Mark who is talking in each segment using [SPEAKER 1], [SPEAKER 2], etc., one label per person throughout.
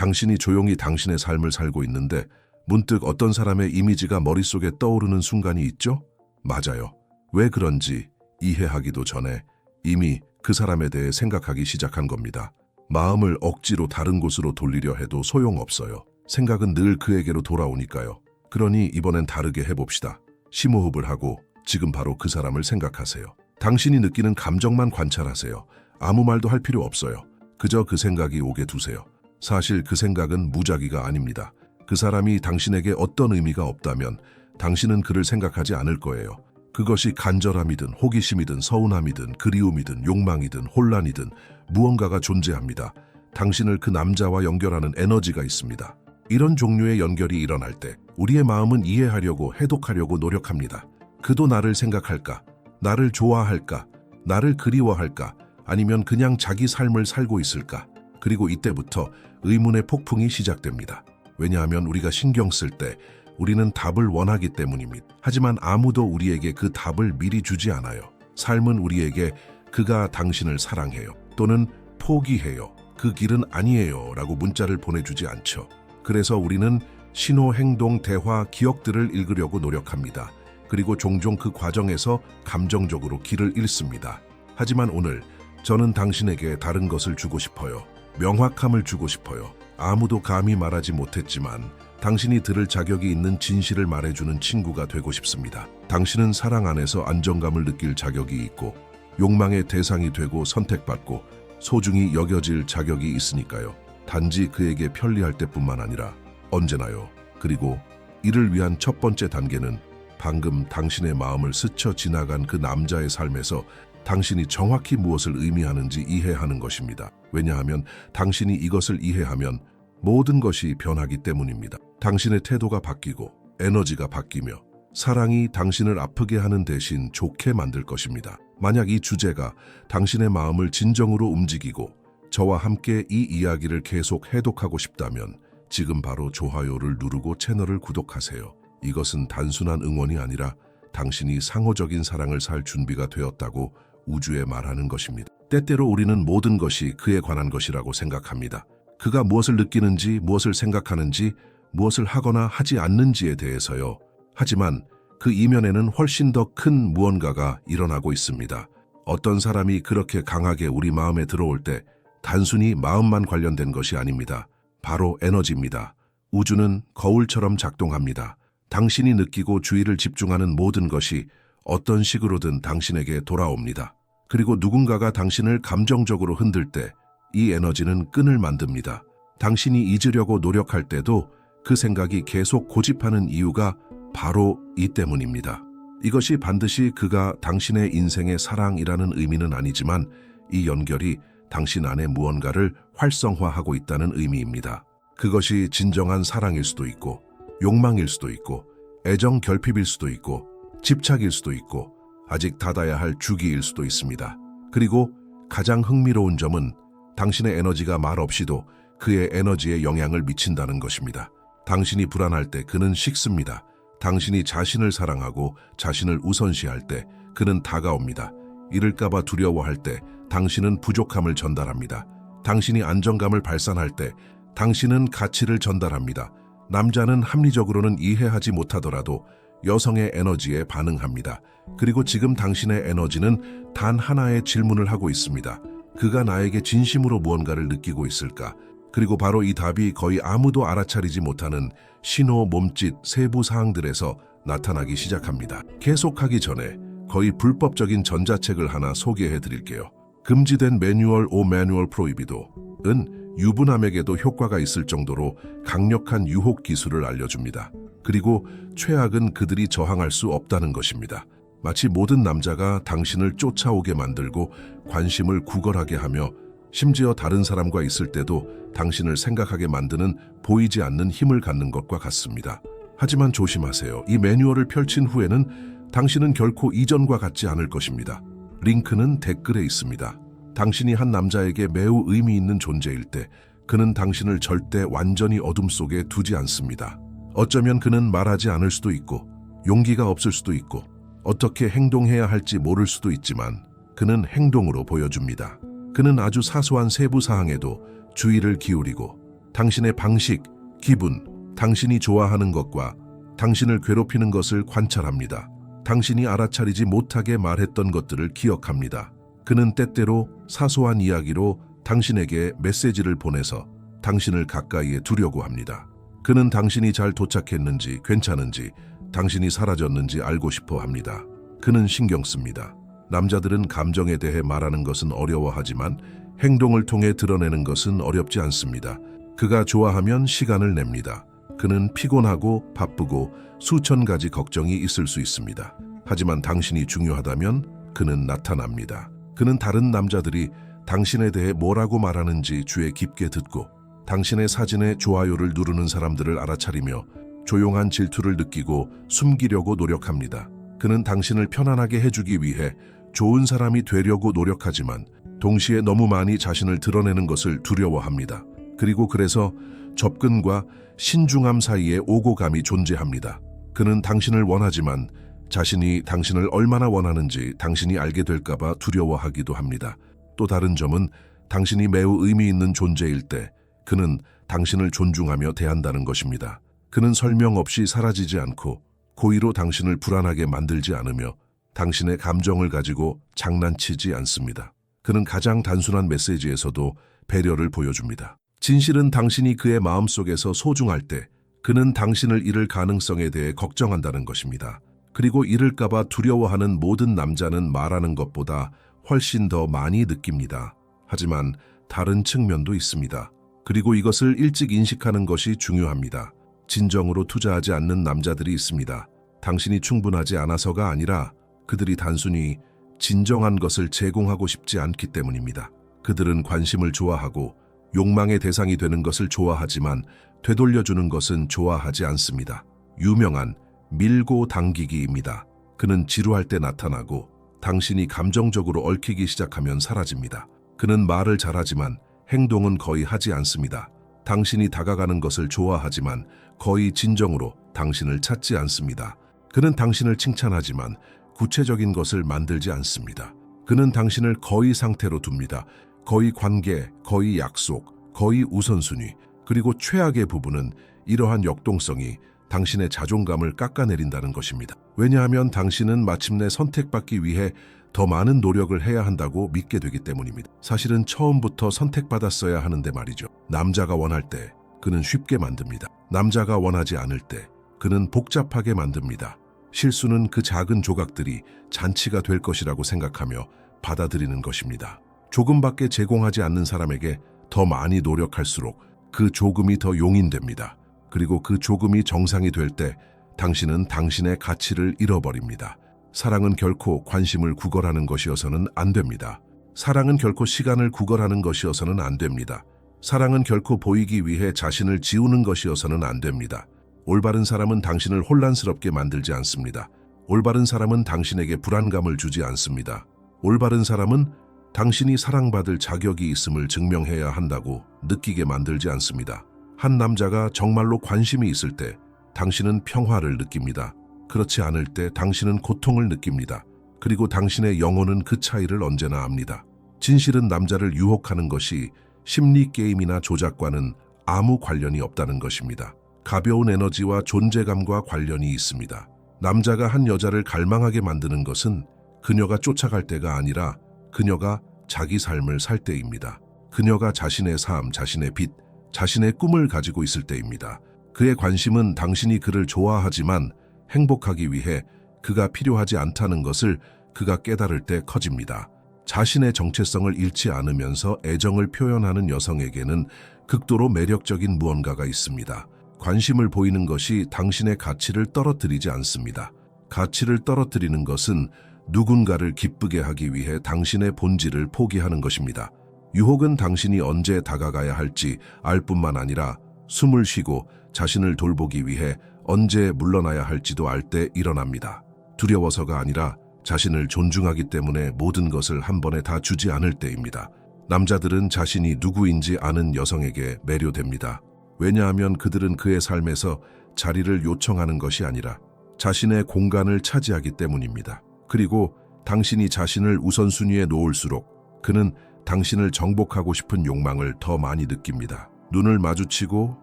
[SPEAKER 1] 당신이 조용히 당신의 삶을 살고 있는데 문득 어떤 사람의 이미지가 머릿속에 떠오르는 순간이 있죠? 맞아요. 왜 그런지 이해하기도 전에 이미 그 사람에 대해 생각하기 시작한 겁니다. 마음을 억지로 다른 곳으로 돌리려 해도 소용없어요. 생각은 늘 그에게로 돌아오니까요. 그러니 이번엔 다르게 해봅시다. 심호흡을 하고 지금 바로 그 사람을 생각하세요. 당신이 느끼는 감정만 관찰하세요. 아무 말도 할 필요 없어요. 그저 그 생각이 오게 두세요. 사실 그 생각은 무작위가 아닙니다. 그 사람이 당신에게 어떤 의미가 없다면 당신은 그를 생각하지 않을 거예요. 그것이 간절함이든 호기심이든 서운함이든 그리움이든 욕망이든 혼란이든 무언가가 존재합니다. 당신을 그 남자와 연결하는 에너지가 있습니다. 이런 종류의 연결이 일어날 때 우리의 마음은 이해하려고 해독하려고 노력합니다. 그도 나를 생각할까? 나를 좋아할까? 나를 그리워할까? 아니면 그냥 자기 삶을 살고 있을까? 그리고 이때부터 의문의 폭풍이 시작됩니다. 왜냐하면 우리가 신경 쓸 때 우리는 답을 원하기 때문입니다. 하지만 아무도 우리에게 그 답을 미리 주지 않아요. 삶은 우리에게 그가 당신을 사랑해요. 또는 포기해요. 그 길은 아니에요. 라고 문자를 보내주지 않죠. 그래서 우리는 신호, 행동, 대화, 기억들을 읽으려고 노력합니다. 그리고 종종 그 과정에서 감정적으로 길을 잃습니다. 하지만 오늘 저는 당신에게 다른 것을 주고 싶어요. 명확함을 주고 싶어요. 아무도 감히 말하지 못했지만 당신이 들을 자격이 있는 진실을 말해주는 친구가 되고 싶습니다. 당신은 사랑 안에서 안정감을 느낄 자격이 있고 욕망의 대상이 되고 선택받고 소중히 여겨질 자격이 있으니까요. 단지 그에게 편리할 때뿐만 아니라 언제나요. 그리고 이를 위한 첫 번째 단계는 방금 당신의 마음을 스쳐 지나간 그 남자의 삶에서 당신이 정확히 무엇을 의미하는지 이해하는 것입니다. 왜냐하면 당신이 이것을 이해하면 모든 것이 변하기 때문입니다. 당신의 태도가 바뀌고 에너지가 바뀌며 사랑이 당신을 아프게 하는 대신 좋게 만들 것입니다. 만약 이 주제가 당신의 마음을 진정으로 움직이고 저와 함께 이 이야기를 계속 해독하고 싶다면 지금 바로 좋아요를 누르고 채널을 구독하세요. 이것은 단순한 응원이 아니라 당신이 상호적인 사랑을 살 준비가 되었다고 우주에 말하는 것입니다. 때때로 우리는 모든 것이 그에 관한 것이라고 생각합니다. 그가 무엇을 느끼는지, 무엇을 생각하는지, 무엇을 하거나 하지 않는지에 대해서요. 하지만 그 이면에는 훨씬 더 큰 무언가가 일어나고 있습니다. 어떤 사람이 그렇게 강하게 우리 마음에 들어올 때 단순히 마음만 관련된 것이 아닙니다. 바로 에너지입니다. 우주는 거울처럼 작동합니다. 당신이 느끼고 주의를 집중하는 모든 것이 어떤 식으로든 당신에게 돌아옵니다. 그리고 누군가가 당신을 감정적으로 흔들 때 이 에너지는 끈을 만듭니다. 당신이 잊으려고 노력할 때도 그 생각이 계속 고집하는 이유가 바로 이 때문입니다. 이것이 반드시 그가 당신의 인생의 사랑이라는 의미는 아니지만 이 연결이 당신 안에 무언가를 활성화하고 있다는 의미입니다. 그것이 진정한 사랑일 수도 있고 욕망일 수도 있고 애정 결핍일 수도 있고 집착일 수도 있고 아직 닫아야 할 주기일 수도 있습니다. 그리고 가장 흥미로운 점은 당신의 에너지가 말없이도 그의 에너지에 영향을 미친다는 것입니다. 당신이 불안할 때 그는 식습니다. 당신이 자신을 사랑하고 자신을 우선시할 때 그는 다가옵니다. 잃을까봐 두려워할 때 당신은 부족함을 전달합니다. 당신이 안정감을 발산할 때 당신은 가치를 전달합니다. 남자는 합리적으로는 이해하지 못하더라도 여성의 에너지에 반응합니다. 그리고 지금 당신의 에너지는 단 하나의 질문을 하고 있습니다. 그가 나에게 진심으로 무언가를 느끼고 있을까? 그리고 바로 이 답이 거의 아무도 알아차리지 못하는 신호, 몸짓, 세부 사항들에서 나타나기 시작합니다. 계속하기 전에 거의 불법적인 전자책을 하나 소개해 드릴게요. 금지된 매뉴얼 오 매뉴얼 프로이비도은 유부남에게도 효과가 있을 정도로 강력한 유혹 기술을 알려줍니다. 그리고 최악은 그들이 저항할 수 없다는 것입니다. 마치 모든 남자가 당신을 쫓아오게 만들고 관심을 구걸하게 하며 심지어 다른 사람과 있을 때도 당신을 생각하게 만드는 보이지 않는 힘을 갖는 것과 같습니다. 하지만 조심하세요. 이 매뉴얼을 펼친 후에는 당신은 결코 이전과 같지 않을 것입니다. 링크는 댓글에 있습니다. 당신이 한 남자에게 매우 의미 있는 존재일 때 그는 당신을 절대 완전히 어둠 속에 두지 않습니다. 어쩌면 그는 말하지 않을 수도 있고 용기가 없을 수도 있고 어떻게 행동해야 할지 모를 수도 있지만 그는 행동으로 보여줍니다. 그는 아주 사소한 세부 사항에도 주의를 기울이고 당신의 방식, 기분, 당신이 좋아하는 것과 당신을 괴롭히는 것을 관찰합니다. 당신이 알아차리지 못하게 말했던 것들을 기억합니다. 그는 때때로 사소한 이야기로 당신에게 메시지를 보내서 당신을 가까이에 두려고 합니다. 그는 당신이 잘 도착했는지 괜찮은지 당신이 사라졌는지 알고 싶어 합니다. 그는 신경 씁니다. 남자들은 감정에 대해 말하는 것은 어려워하지만 행동을 통해 드러내는 것은 어렵지 않습니다. 그가 좋아하면 시간을 냅니다. 그는 피곤하고 바쁘고 수천 가지 걱정이 있을 수 있습니다. 하지만 당신이 중요하다면 그는 나타납니다. 그는 다른 남자들이 당신에 대해 뭐라고 말하는지 주에 깊게 듣고 당신의 사진에 좋아요를 누르는 사람들을 알아차리며 조용한 질투를 느끼고 숨기려고 노력합니다. 그는 당신을 편안하게 해주기 위해 좋은 사람이 되려고 노력하지만 동시에 너무 많이 자신을 드러내는 것을 두려워합니다. 그리고 그래서 접근과 신중함 사이에 오고감이 존재합니다. 그는 당신을 원하지만 자신이 당신을 얼마나 원하는지 당신이 알게 될까봐 두려워하기도 합니다. 또 다른 점은 당신이 매우 의미 있는 존재일 때 그는 당신을 존중하며 대한다는 것입니다. 그는 설명 없이 사라지지 않고 고의로 당신을 불안하게 만들지 않으며 당신의 감정을 가지고 장난치지 않습니다. 그는 가장 단순한 메시지에서도 배려를 보여줍니다. 진실은 당신이 그의 마음속에서 소중할 때 그는 당신을 잃을 가능성에 대해 걱정한다는 것입니다. 그리고 잃을까봐 두려워하는 모든 남자는 말하는 것보다 훨씬 더 많이 느낍니다. 하지만 다른 측면도 있습니다. 그리고 이것을 일찍 인식하는 것이 중요합니다. 진정으로 투자하지 않는 남자들이 있습니다. 당신이 충분하지 않아서가 아니라 그들이 단순히 진정한 것을 제공하고 싶지 않기 때문입니다. 그들은 관심을 좋아하고 욕망의 대상이 되는 것을 좋아하지만 되돌려주는 것은 좋아하지 않습니다. 유명한 밀고 당기기입니다. 그는 지루할 때 나타나고 당신이 감정적으로 얽히기 시작하면 사라집니다. 그는 말을 잘하지만 행동은 거의 하지 않습니다. 당신이 다가가는 것을 좋아하지만 거의 진정으로 당신을 찾지 않습니다. 그는 당신을 칭찬하지만 구체적인 것을 만들지 않습니다. 그는 당신을 거의 상태로 둡니다. 거의 관계, 거의 약속, 거의 우선순위, 그리고 최악의 부분은 이러한 역동성이 당신의 자존감을 깎아내린다는 것입니다. 왜냐하면 당신은 마침내 선택받기 위해 더 많은 노력을 해야 한다고 믿게 되기 때문입니다. 사실은 처음부터 선택받았어야 하는데 말이죠. 남자가 원할 때 그는 쉽게 만듭니다. 남자가 원하지 않을 때 그는 복잡하게 만듭니다. 실수는 그 작은 조각들이 잔치가 될 것이라고 생각하며 받아들이는 것입니다. 조금밖에 제공하지 않는 사람에게 더 많이 노력할수록 그 조금이 더 용인됩니다. 그리고 그 조금이 정상이 될 때 당신은 당신의 가치를 잃어버립니다. 사랑은 결코 관심을 구걸하는 것이어서는 안 됩니다. 사랑은 결코 시간을 구걸하는 것이어서는 안 됩니다. 사랑은 결코 보이기 위해 자신을 지우는 것이어서는 안 됩니다. 올바른 사람은 당신을 혼란스럽게 만들지 않습니다. 올바른 사람은 당신에게 불안감을 주지 않습니다. 올바른 사람은 당신이 사랑받을 자격이 있음을 증명해야 한다고 느끼게 만들지 않습니다. 한 남자가 정말로 관심이 있을 때 당신은 평화를 느낍니다. 그렇지 않을 때 당신은 고통을 느낍니다. 그리고 당신의 영혼은 그 차이를 언제나 압니다. 진실은 남자를 유혹하는 것이 심리 게임이나 조작과는 아무 관련이 없다는 것입니다. 가벼운 에너지와 존재감과 관련이 있습니다. 남자가 한 여자를 갈망하게 만드는 것은 그녀가 쫓아갈 때가 아니라 그녀가 자기 삶을 살 때입니다. 그녀가 자신의 삶, 자신의 빛, 자신의 꿈을 가지고 있을 때입니다. 그의 관심은 당신이 그를 좋아하지만 행복하기 위해 그가 필요하지 않다는 것을 그가 깨달을 때 커집니다. 자신의 정체성을 잃지 않으면서 애정을 표현하는 여성에게는 극도로 매력적인 무언가가 있습니다. 관심을 보이는 것이 당신의 가치를 떨어뜨리지 않습니다. 가치를 떨어뜨리는 것은 누군가를 기쁘게 하기 위해 당신의 본질을 포기하는 것입니다. 유혹은 당신이 언제 다가가야 할지 알 뿐만 아니라 숨을 쉬고 자신을 돌보기 위해 언제 물러나야 할지도 알 때 일어납니다. 두려워서가 아니라 자신을 존중하기 때문에 모든 것을 한 번에 다 주지 않을 때입니다. 남자들은 자신이 누구인지 아는 여성에게 매료됩니다. 왜냐하면 그들은 그의 삶에서 자리를 요청하는 것이 아니라 자신의 공간을 차지하기 때문입니다. 그리고 당신이 자신을 우선순위에 놓을수록 그는 당신을 정복하고 싶은 욕망을 더 많이 느낍니다. 눈을 마주치고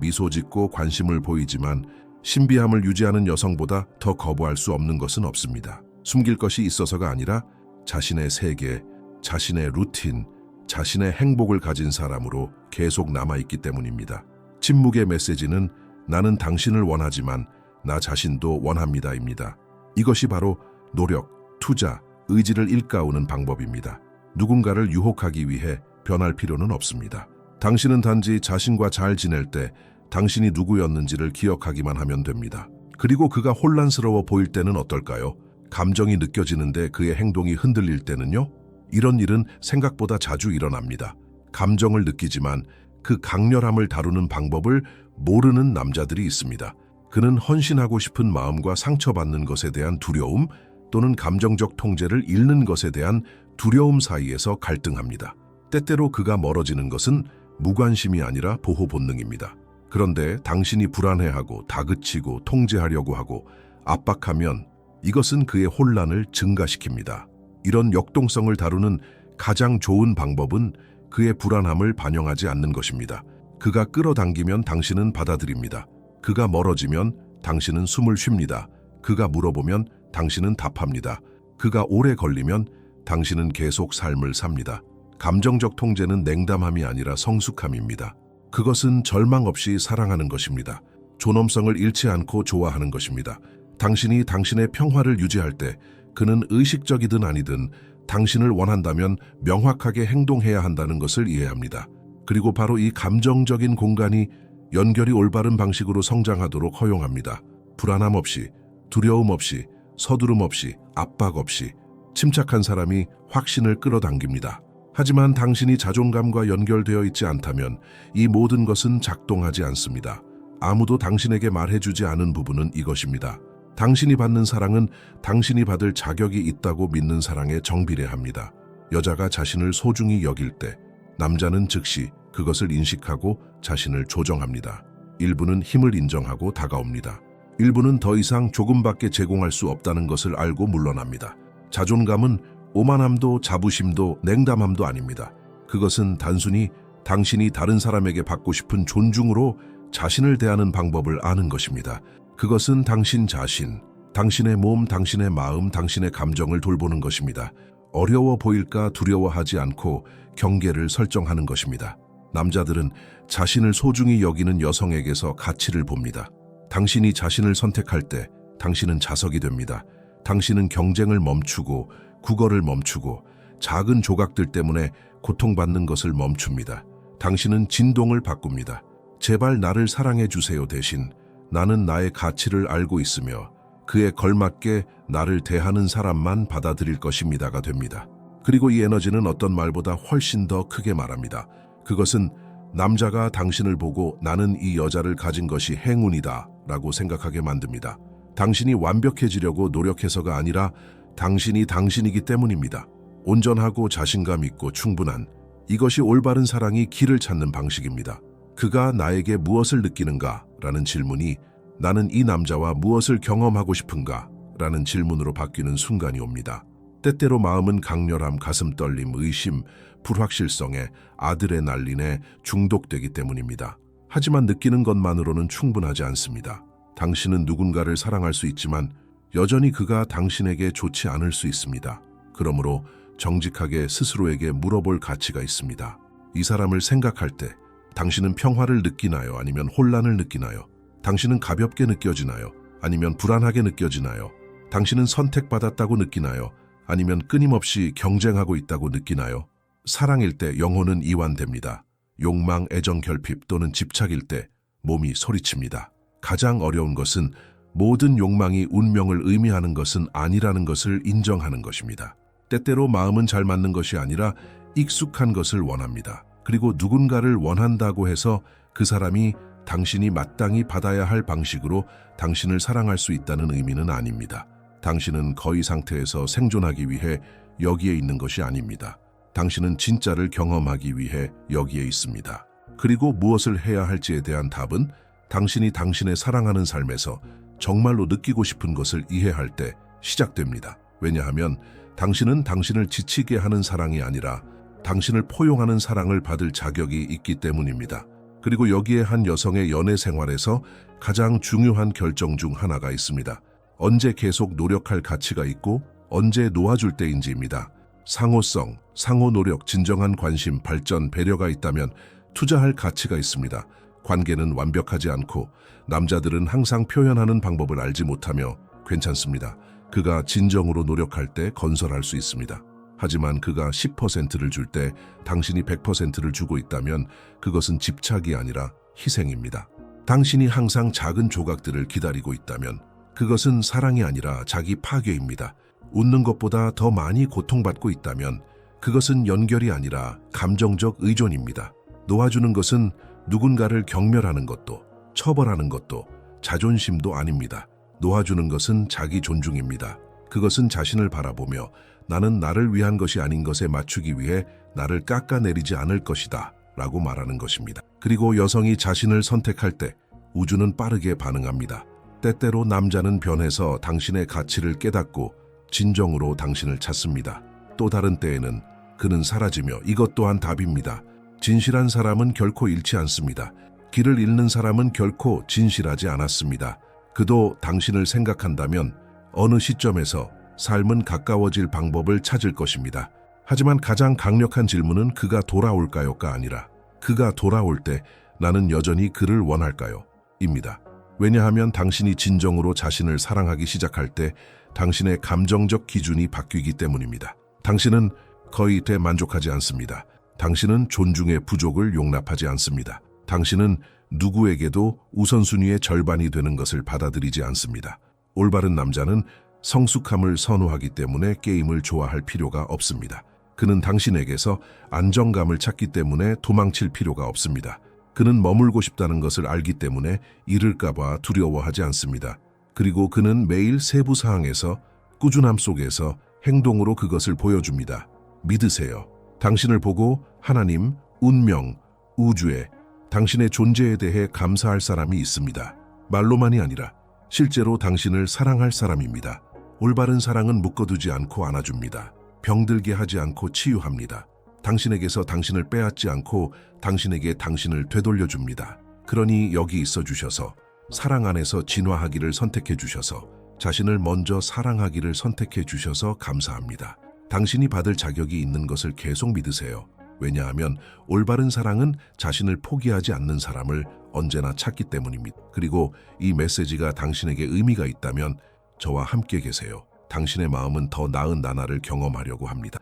[SPEAKER 1] 미소 짓고 관심을 보이지만 신비함을 유지하는 여성보다 더 거부할 수 없는 것은 없습니다. 숨길 것이 있어서가 아니라 자신의 세계, 자신의 루틴, 자신의 행복을 가진 사람으로 계속 남아있기 때문입니다. 침묵의 메시지는 나는 당신을 원하지만 나 자신도 원합니다입니다. 이것이 바로 노력, 투자, 의지를 일깨우는 방법입니다. 누군가를 유혹하기 위해 변할 필요는 없습니다. 당신은 단지 자신과 잘 지낼 때 당신이 누구였는지를 기억하기만 하면 됩니다. 그리고 그가 혼란스러워 보일 때는 어떨까요? 감정이 느껴지는데 그의 행동이 흔들릴 때는요? 이런 일은 생각보다 자주 일어납니다. 감정을 느끼지만 그 강렬함을 다루는 방법을 모르는 남자들이 있습니다. 그는 헌신하고 싶은 마음과 상처받는 것에 대한 두려움 또는 감정적 통제를 잃는 것에 대한 두려움 사이에서 갈등합니다. 때때로 그가 멀어지는 것은 무관심이 아니라 보호 본능입니다. 그런데 당신이 불안해하고 다그치고 통제하려고 하고 압박하면 이것은 그의 혼란을 증가시킵니다. 이런 역동성을 다루는 가장 좋은 방법은 그의 불안함을 반영하지 않는 것입니다. 그가 끌어당기면 당신은 받아들입니다. 그가 멀어지면 당신은 숨을 쉽니다. 그가 물어보면 당신은 답합니다. 그가 오래 걸리면 당신은 계속 삶을 삽니다. 감정적 통제는 냉담함이 아니라 성숙함입니다. 그것은 절망 없이 사랑하는 것입니다. 존엄성을 잃지 않고 좋아하는 것입니다. 당신이 당신의 평화를 유지할 때 그는 의식적이든 아니든 당신을 원한다면 명확하게 행동해야 한다는 것을 이해합니다. 그리고 바로 이 감정적인 공간이 연결이 올바른 방식으로 성장하도록 허용합니다. 불안함 없이, 두려움 없이, 서두름 없이, 압박 없이 침착한 사람이 확신을 끌어당깁니다. 하지만 당신이 자존감과 연결되어 있지 않다면 이 모든 것은 작동하지 않습니다. 아무도 당신에게 말해주지 않은 부분은 이것입니다. 당신이 받는 사랑은 당신이 받을 자격이 있다고 믿는 사랑에 정비례합니다. 여자가 자신을 소중히 여길 때 남자는 즉시 그것을 인식하고 자신을 조정합니다. 일부는 힘을 인정하고 다가옵니다. 일부는 더 이상 조금밖에 제공할 수 없다는 것을 알고 물러납니다. 자존감은 오만함도 자부심도 냉담함도 아닙니다. 그것은 단순히 당신이 다른 사람에게 받고 싶은 존중으로 자신을 대하는 방법을 아는 것입니다. 그것은 당신 자신, 당신의 몸, 당신의 마음, 당신의 감정을 돌보는 것입니다. 어려워 보일까 두려워하지 않고 경계를 설정하는 것입니다. 남자들은 자신을 소중히 여기는 여성에게서 가치를 봅니다. 당신이 자신을 선택할 때 당신은 자석이 됩니다. 당신은 경쟁을 멈추고 국어를 멈추고 작은 조각들 때문에 고통받는 것을 멈춥니다. 당신은 진동을 바꿉니다. 제발 나를 사랑해 주세요 대신 나는 나의 가치를 알고 있으며 그에 걸맞게 나를 대하는 사람만 받아들일 것입니다가 됩니다. 그리고 이 에너지는 어떤 말보다 훨씬 더 크게 말합니다. 그것은 남자가 당신을 보고 나는 이 여자를 가진 것이 행운이다 라고 생각하게 만듭니다. 당신이 완벽해지려고 노력해서가 아니라 당신이 당신이기 때문입니다. 온전하고 자신감 있고 충분한 이것이 올바른 사랑이 길을 찾는 방식입니다. 그가 나에게 무엇을 느끼는가? 라는 질문이 나는 이 남자와 무엇을 경험하고 싶은가? 라는 질문으로 바뀌는 순간이 옵니다. 때때로 마음은 강렬함, 가슴 떨림, 의심, 불확실성에 아들의 날린에 중독되기 때문입니다. 하지만 느끼는 것만으로는 충분하지 않습니다. 당신은 누군가를 사랑할 수 있지만 여전히 그가 당신에게 좋지 않을 수 있습니다. 그러므로 정직하게 스스로에게 물어볼 가치가 있습니다. 이 사람을 생각할 때 당신은 평화를 느끼나요? 아니면 혼란을 느끼나요? 당신은 가볍게 느껴지나요? 아니면 불안하게 느껴지나요? 당신은 선택받았다고 느끼나요? 아니면 끊임없이 경쟁하고 있다고 느끼나요? 사랑일 때 영혼은 이완됩니다. 욕망, 애정 결핍 또는 집착일 때 몸이 소리칩니다. 가장 어려운 것은 모든 욕망이 운명을 의미하는 것은 아니라는 것을 인정하는 것입니다. 때때로 마음은 잘 맞는 것이 아니라 익숙한 것을 원합니다. 그리고 누군가를 원한다고 해서 그 사람이 당신이 마땅히 받아야 할 방식으로 당신을 사랑할 수 있다는 의미는 아닙니다. 당신은 거의 상태에서 생존하기 위해 여기에 있는 것이 아닙니다. 당신은 진짜를 경험하기 위해 여기에 있습니다. 그리고 무엇을 해야 할지에 대한 답은 당신이 당신의 사랑하는 삶에서 정말로 느끼고 싶은 것을 이해할 때 시작됩니다. 왜냐하면 당신은 당신을 지치게 하는 사랑이 아니라 당신을 포용하는 사랑을 받을 자격이 있기 때문입니다. 그리고 여기에 한 여성의 연애 생활에서 가장 중요한 결정 중 하나가 있습니다. 언제 계속 노력할 가치가 있고 언제 놓아줄 때인지입니다. 상호성, 상호 노력, 진정한 관심, 발전, 배려가 있다면 투자할 가치가 있습니다. 관계는 완벽하지 않고 남자들은 항상 표현하는 방법을 알지 못하며 괜찮습니다. 그가 진정으로 노력할 때 건설할 수 있습니다. 하지만 그가 10%를 줄 때 당신이 100%를 주고 있다면 그것은 집착이 아니라 희생입니다. 당신이 항상 작은 조각들을 기다리고 있다면 그것은 사랑이 아니라 자기 파괴입니다. 웃는 것보다 더 많이 고통받고 있다면 그것은 연결이 아니라 감정적 의존입니다. 놓아주는 것은 누군가를 경멸하는 것도 처벌하는 것도 자존심도 아닙니다. 놓아주는 것은 자기 존중입니다. 그것은 자신을 바라보며 나는 나를 위한 것이 아닌 것에 맞추기 위해 나를 깎아내리지 않을 것이다 라고 말하는 것입니다. 그리고 여성이 자신을 선택할 때 우주는 빠르게 반응합니다. 때때로 남자는 변해서 당신의 가치를 깨닫고 진정으로 당신을 찾습니다. 또 다른 때에는 그는 사라지며 이것 또한 답입니다. 진실한 사람은 결코 잃지 않습니다. 길을 잃는 사람은 결코 진실하지 않았습니다. 그도 당신을 생각한다면 어느 시점에서 삶은 가까워질 방법을 찾을 것입니다. 하지만 가장 강력한 질문은 그가 돌아올까요가 아니라 그가 돌아올 때 나는 여전히 그를 원할까요? 입니다. 왜냐하면 당신이 진정으로 자신을 사랑하기 시작할 때 당신의 감정적 기준이 바뀌기 때문입니다. 당신은 거의 대만족하지 않습니다. 당신은 존중의 부족을 용납하지 않습니다. 당신은 누구에게도 우선순위의 절반이 되는 것을 받아들이지 않습니다. 올바른 남자는 성숙함을 선호하기 때문에 게임을 좋아할 필요가 없습니다. 그는 당신에게서 안정감을 찾기 때문에 도망칠 필요가 없습니다. 그는 머물고 싶다는 것을 알기 때문에 잃을까봐 두려워하지 않습니다. 그리고 그는 매일 세부 사항에서 꾸준함 속에서 행동으로 그것을 보여줍니다. 믿으세요. 당신을 보고 하나님, 운명, 우주에 당신의 존재에 대해 감사할 사람이 있습니다. 말로만이 아니라 실제로 당신을 사랑할 사람입니다. 올바른 사랑은 묶어두지 않고 안아줍니다. 병들게 하지 않고 치유합니다. 당신에게서 당신을 빼앗지 않고 당신에게 당신을 되돌려줍니다. 그러니 여기 있어 주셔서 사랑 안에서 진화하기를 선택해 주셔서 자신을 먼저 사랑하기를 선택해 주셔서 감사합니다. 당신이 받을 자격이 있는 것을 계속 믿으세요. 왜냐하면 올바른 사랑은 자신을 포기하지 않는 사람을 언제나 찾기 때문입니다. 그리고 이 메시지가 당신에게 의미가 있다면 저와 함께 계세요. 당신의 마음은 더 나은 나날을 경험하려고 합니다.